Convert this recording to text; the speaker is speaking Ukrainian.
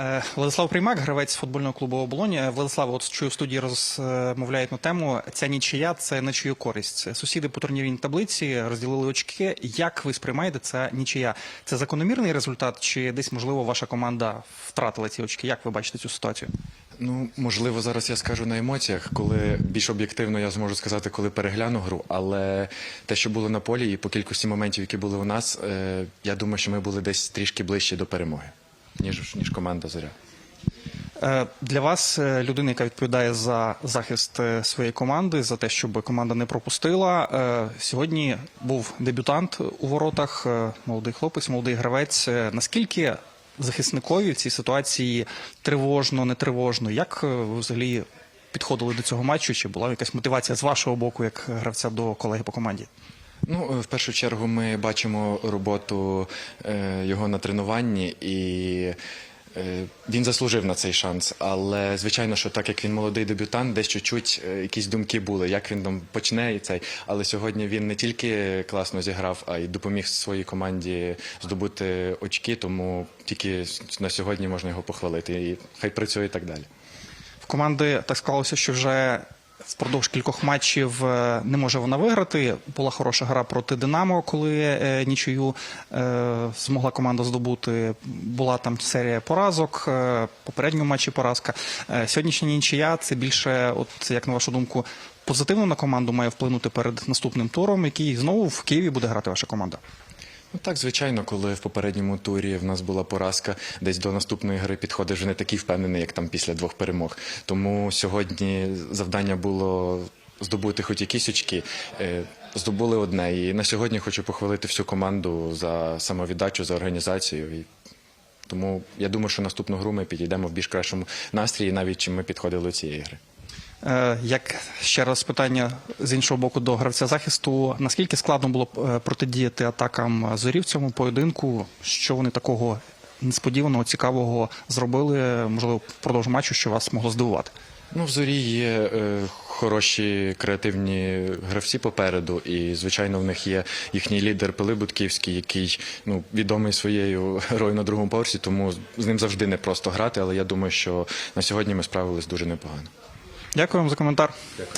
Е, Владислав Приймак, гравець футбольного клубу Оболонь. Е, Владислав, от чую в студії розмовляють на тему. Ця нічия це на чию користь. Сусіди по турнірній таблиці розділили очки. Як ви сприймаєте це нічия? Це закономірний результат, чи десь можливо ваша команда втратила ці очки? Як ви бачите цю ситуацію? Ну, можливо, зараз я скажу на емоціях, коли більш об'єктивно я зможу сказати, коли перегляну гру. Але те, що було на полі, і по кількості моментів, які були у нас, е, я думаю, що ми були десь трішки ближче до перемоги, ніж, ніж команда Зоря. Е, Для вас, е, людина, яка відповідає за захист е, своєї команди, за те, щоб команда не пропустила. Сьогодні був дебютант у воротах, молодий хлопець, молодий гравець. Наскільки захисникові в цій ситуації тривожно, не тривожно? Як ви взагалі підходили до цього матчу? Чи була якась мотивація з вашого боку, як гравця до колеги по команді? Ну, е, в першу чергу, ми бачимо роботу е, його на тренуванні, і е, він заслужив на цей шанс. Але звичайно, що так як він молодий дебютант, десь чуть-чуть якісь думки були, як він там почне і цей. Але сьогодні він не тільки класно зіграв, а й допоміг своїй команді здобути очки. Тому тільки на сьогодні можна його похвалити. І хай працює і так далі. В команди так склалося, що вже впродовж кількох матчів е, не може вона виграти. Була хороша гра проти Динамо, коли е, нічию е, змогла команда здобути. Була там серія поразок, попередньому матчі поразка. Сьогоднішня нічия це більше, от як на вашу думку, позитивно на команду має вплинути перед наступним туром, який знову в Києві буде грати ваша команда. Ну так, звичайно, коли в попередньому турі в нас була поразка, десь до наступної гри підходиш вже не такий впевнений, як там після двох перемог. Тому сьогодні завдання було здобути хоч якісь очки. Е, Здобули одне. І на сьогодні хочу похвалити всю команду за самовіддачу, за організацію. Тому я думаю, що наступну гру ми підійдемо в більш кращому настрії, навіть чим ми підходили до цієї гри. Е, Як ще раз питання з іншого боку до гравця захисту, наскільки складно було е, протидіяти атакам зорі в цьому поєдинку? Що вони такого несподіваного, цікавого зробили, можливо, впродовж матчу, що вас могло здивувати? Ну, в зорі є е, хороші креативні гравці попереду, і звичайно в них є їхній лідер Пилип Будківський, який ну відомий своєю грою на другому поверсі, тому з ним завжди не просто грати. Але я думаю, що на сьогодні ми справились дуже непогано. Дякую вам за коментар. Дякую.